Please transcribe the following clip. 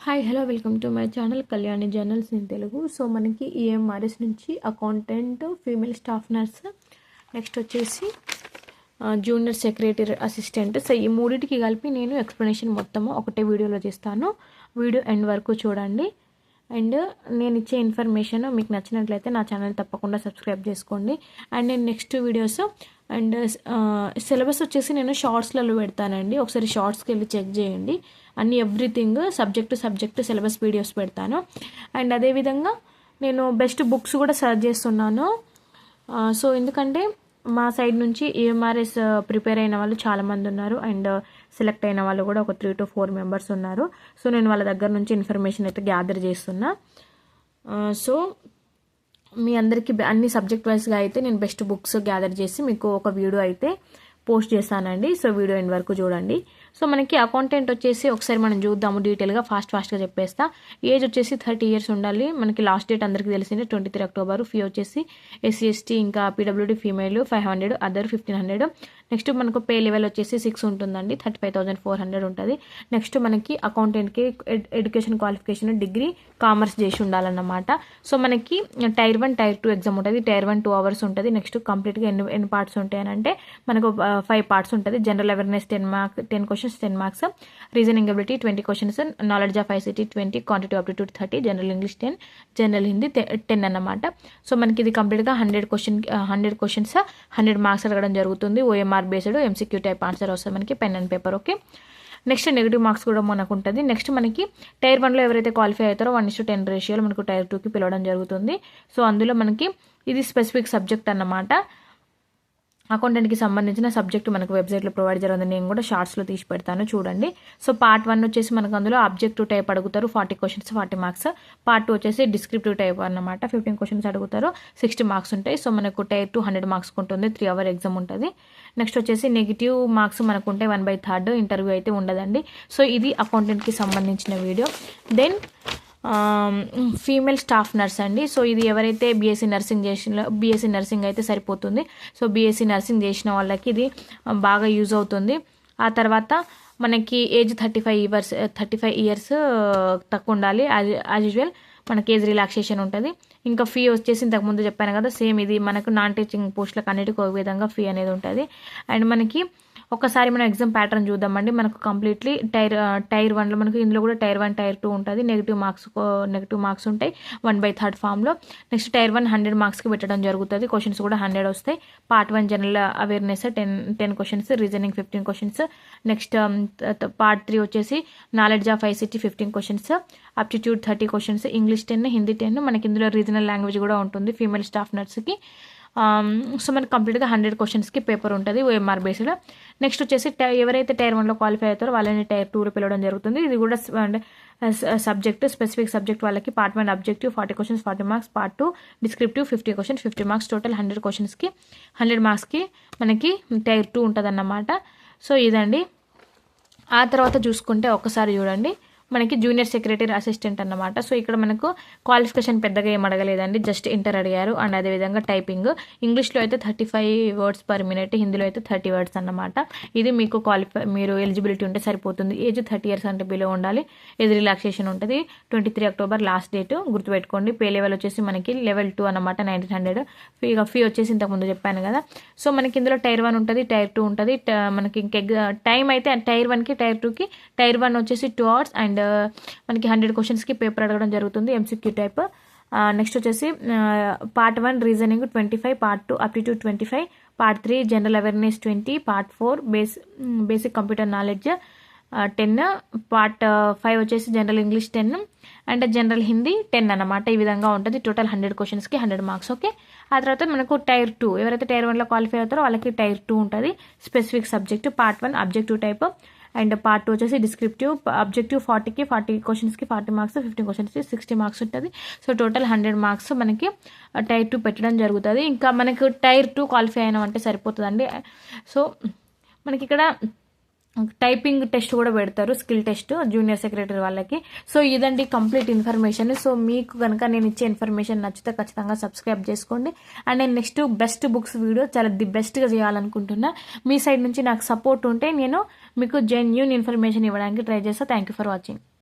Hi hello welcome to my channel Kalyani journals in Telugu so మనకి EMRS నుంచి accountant female staff nurse next వచ్చేసి junior secretary assistant so ఈ మూడింటికి కలిపి నేను ఎక్స్ప్లెనేషన్ మొత్తము ఒకటే వీడియోలో చేస్తాను. వీడియో ఎండ్ వరకు చూడండి. అండ్ నేను ఇచ్చే ఇన్ఫర్మేషన్ మీకు నచ్చినట్లయితే నా ఛానల్ తప్పకుండా సబ్స్క్రైబ్ చేసుకోండి. అండ్ నేను నెక్స్ట్ వీడియోస్ అండ్ సిలబస్ వచ్చేసి నేను షార్ట్స్లలో పెడతానండి. ఒకసారి షార్ట్స్కి వెళ్ళి చెక్ చేయండి. అన్ని everything subject subject syllabus videos పెడతాను. అండ్ అదేవిధంగా నేను బెస్ట్ బుక్స్ కూడా సర్చ్ చేస్తున్నాను. సో ఎందుకంటే మా సైడ్ నుంచి ఈఎంఆర్ఎస్ uh, ప్రిపేర్ అయిన వాళ్ళు చాలామంది ఉన్నారు. అండ్ uh, సెలెక్ట్ అయిన వాళ్ళు కూడా ఒక త్రీ టు ఫోర్ మెంబర్స్ ఉన్నారు. సో నేను వాళ్ళ దగ్గర నుంచి ఇన్ఫర్మేషన్ అయితే గ్యాదర్ చేస్తున్నా. Uh, సో మీ అందరికీ అన్ని సబ్జెక్ట్ వైజ్గా అయితే నేను బెస్ట్ బుక్స్ గ్యాదర్ చేసి మీకు ఒక వీడియో అయితే పోస్ట్ చేస్తానండి. సో వీడియో ఎండ్ వరకు చూడండి. సో మనకి అకౌంటెంట్ వచ్చేసి ఒకసారి మనం చూద్దాము డీటెయిల్గా ఫాస్ట్ ఫాస్ట్గా చెప్పేస్తా. ఏజ్ వచ్చేసి థర్టీ ఇయర్స్ ఉండాలి. మనకి లాస్ట్ డేట్ అందరికీ తెలిసిందే ట్వంటీ త్రీ అక్టోబర్ ఫీ వచ్చేసి ఎస్సీ ఎస్టీ ఇంకా PWD female five hundred other fifteen hundred next మనకు పే లెవెల్ వచ్చేసి సిక్స్ ఉంటుందండి. Thirty five thousand four hundred ఉంటుంది. నెక్స్ట్ మనకి అకౌంటెంట్కి ఎడ్యుకేషన్ క్వాలిఫికేషన్ డిగ్రీ కామర్స్ చేసి ఉండాలన్నమాట. సో మనకి tier one tier two exam ఉంటుంది. టైర్ వన్ టూ అవర్స్ ఉంటుంది. నెక్స్ట్ కంప్లీట్గా ఎన్ని ఎన్ని పార్ట్స్ ఉంటాయని అంటే మనకు ఫైవ్ పార్ట్స్ ఉంటుంది. General awareness ten marks ten questions ten marks reasoning ability twenty questions knowledge of ICT twenty quantity aptitude thirty general English ten general Hindi ten అన్నమాట. So మనకి ఇది కంప్లీట్గా hundred question hundred questions hundred marks అడగడం జరుగుతుంది. OMR based MCQ type answer వస్తుంది మనకి pen and paper okay next negative marks కూడా మనకు ఉంటుంది. నెక్స్ట్ మనకి టైర్ వన్లో ఎవరైతే క్వాలిఫై అవుతారో వన్ ఇస్ టెన్ రేషియోలో మనకు టైర్ టూకి పిలవడం జరుగుతుంది. సో అందులో మనకి ఇది స్పెసిఫిక్ సబ్జెక్ట్ అన్నమాట. అకౌంటెంట్కి సంబంధించిన సబ్జెక్ట్ మనకు వెబ్సైట్లో ప్రొవైడ్ జరుగుతుంది నేను కూడా షార్ట్స్లో తీసి పెడతాను చూడండి. సో పార్ట్ వన్ వచ్చేసి మనకు అందులో అబ్జెక్టివ్ టైప్ అడుగుతారు forty questions forty marks. Part two వచ్చేసి డిస్క్రిప్టివ్ టైప్ అన్నమాట ఫిఫ్టీన్ క్వశ్చన్స్ అడుగుతారు సిక్స్టీ మార్క్స్ ఉంటాయి. సో మనకు టైర్ టూ హండ్రెడ్ మార్క్స్ ఉంటుంది త్రీ అవర్ ఎగ్జామ్ ఉంటుంది. నెక్స్ట్ వచ్చేసి నెగిటివ్ మార్క్స్ మనకు ఉంటాయి వన్ బై థర్డ్ ఇంటర్వ్యూ అయితే ఉండదండి. సో ఇది అకౌంటెంట్కి సంబంధించిన video. Then female staff nurse అండి. సో ఇది ఎవరైతే బీఎస్సీ నర్సింగ్ చేసిన బీఎస్సీ నర్సింగ్ అయితే సరిపోతుంది. సో బీఎస్సీ నర్సింగ్ చేసిన వాళ్ళకి ఇది బాగా యూజ్ అవుతుంది. ఆ తర్వాత మనకి age thirty five years thirty five years తక్కువ ఉండాలి. యాజ్ యాజ్ యూజువల్ మనకి ఏజ్ రిలాక్సేషన్ ఉంటుంది. ఇంకా ఫీ వచ్చేసి ఇంతకుముందు చెప్పాను కదా సేమ్ ఇది మనకు నాన్ టీచింగ్ పోస్టులకు అన్నిటికీ ఒక విధంగా ఫీ అనేది ఉంటుంది. అండ్ మనకి ఒకసారి మనం ఎగ్జామ్ ప్యాటర్న్ చూద్దామండి. మనకు కంప్లీట్లీ టైర్ టైర్ వన్లో మనకు ఇందులో కూడా టైర్ వన్ టైర్ టూ ఉంటుంది. నెగిటివ్ మార్క్స్ నెగిటివ్ మార్క్స్ ఉంటాయి. వన్ బై థర్డ్ ఫామ్లో. నెక్స్ట్ టైర్ వన్ హండ్రెడ్ మార్క్స్కి పెట్టడం జరుగుతుంది. క్వశ్చన్స్ కూడా హండ్రెడ్ వస్తాయి. Part one general awareness ten ten questions reasoning fifteen questions next part three వచ్చేసి knowledge of ICT fifteen questions aptitude thirty questions English ten Hindi ten మనకి ఇందులో regional language కూడా ఉంటుంది ఫీమేల్ స్టాఫ్ నర్స్కి సో మనకి కంప్లీట్గా hundred క్వశ్చన్స్కి paper ఉంటుంది OMR based next వచ్చేసి ఎవరైతే టైర్ వన్లో క్వాలిఫై అవుతారో వాళ్ళని టైర్ టూలో పిలవడం జరుగుతుంది. ఇది కూడా సబ్జెక్ట్ స్పెసిఫిక్ సబ్జెక్ట్ వాళ్ళకి part one objective forty questions forty marks part two descriptive fifty questions fifty marks total hundred క్వశ్చన్స్కి హండ్రెడ్ మార్క్స్కి మనకి టైర్ టూ ఉంటుంది అన్నమాట సో ఇదండి. ఆ తర్వాత చూసుకుంటే ఒకసారి చూడండి. మనకి జూనియర్ సెక్రటరీ అసిస్టెంట్ అన్నమాట. సో ఇక్కడ మనకు క్వాలిఫికేషన్ పెద్దగా ఏం అడగలేదండి. జస్ట్ ఇంటర్ అడిగారు. అండ్ అదేవిధంగా టైపింగ్. ఇంగ్లీష్లో అయితే thirty five words per minute హిందీలో అయితే థర్టీ వర్డ్స్ అన్నమాట. ఇది మీకు క్వాలిఫై మీరు ఎలిజిబిలిటీ ఉంటే సరిపోతుంది. ఏజ్ థర్టీ ఇయర్స్ అంటే బిలో ఉండాలి. ఏజ్ రిలాక్సేషన్ ఉంటుంది. Twenty three October last date గుర్తుపెట్టుకోండి. పే లెవెల్ వచ్చేసి మనకి లెవెల్ టూ అనమాట నైన్టీన్ హండ్రెడ్. ఫీ ఫీ వచ్చేసి ఇంతకుముందు చెప్పాను కదా. సో మనకి ఇందులో టైర్ వన్ ఉంటుంది టైర్ టూ ఉంటుంది. మనకి ఇంక టైం అయితే టైర్ వన్కి టైర్ టూకి టైర్ వన్ వచ్చేసి టూ అవర్స్ అండ్ అండ్ మనకి హండ్రెడ్ క్వశ్చన్స్కి పేపర్ అడగడం జరుగుతుంది ఎంసీక్యూ టైప్ నెక్స్ట్ వచ్చేసి part one reasoning twenty five part two aptitude twenty five part three general awareness twenty part four base basic computer knowledge ten part five వచ్చేసి general English ten and general Hindi ten అనమాట ఈ విధంగా ఉంటుంది. Total hundred క్వశ్చన్స్కి hundred marks okay ఆ తర్వాత మనకు tier two ఎవరైతే టైర్ వన్లో క్వాలిఫై అవుతారో వాళ్ళకి టైర్ టూ ఉంటుంది. Specific subject part one objective type and part two వచ్చేసి డిస్క్రిప్టివ్ అబ్జెక్టివ్ ఫార్టీకి ఫార్టీ క్వశ్చన్స్కి ఫార్టీ మార్క్స్ ఫిఫ్టీ క్వశ్చన్స్కి సిక్స్టీ మార్క్స్ ఉంటుంది. సో టోటల్ హండ్రెడ్ మార్క్స్ మనకి uh, టైర్ టూ పెట్టడం జరుగుతుంది. ఇంకా మనకు టైర్ టూ క్వాలిఫై అయినామంటే సరిపోతుందండి. సో మనకి ఇక్కడ టైపింగ్ టెస్ట్ కూడా పెడతారు స్కిల్ టెస్ట్ జూనియర్ సెక్రటరీ వాళ్ళకి. సో ఇదండి కంప్లీట్ ఇన్ఫర్మేషన్. సో మీకు కనుక నేను ఇచ్చే ఇన్ఫర్మేషన్ నచ్చితే ఖచ్చితంగా సబ్స్క్రైబ్ చేసుకోండి. అండ్ నేను నెక్స్ట్ బెస్ట్ బుక్స్ వీడియో చాలా ది బెస్ట్గా చేయాలనుకుంటున్నా. మీ సైడ్ నుంచి నాకు సపోర్ట్ ఉంటే నేను మీకు జెన్యున్ ఇన్ఫర్మేషన్ ఇవ్వడానికి ట్రై చేస్తాను థ్యాంక్ యూ ఫర్ వాచింగ్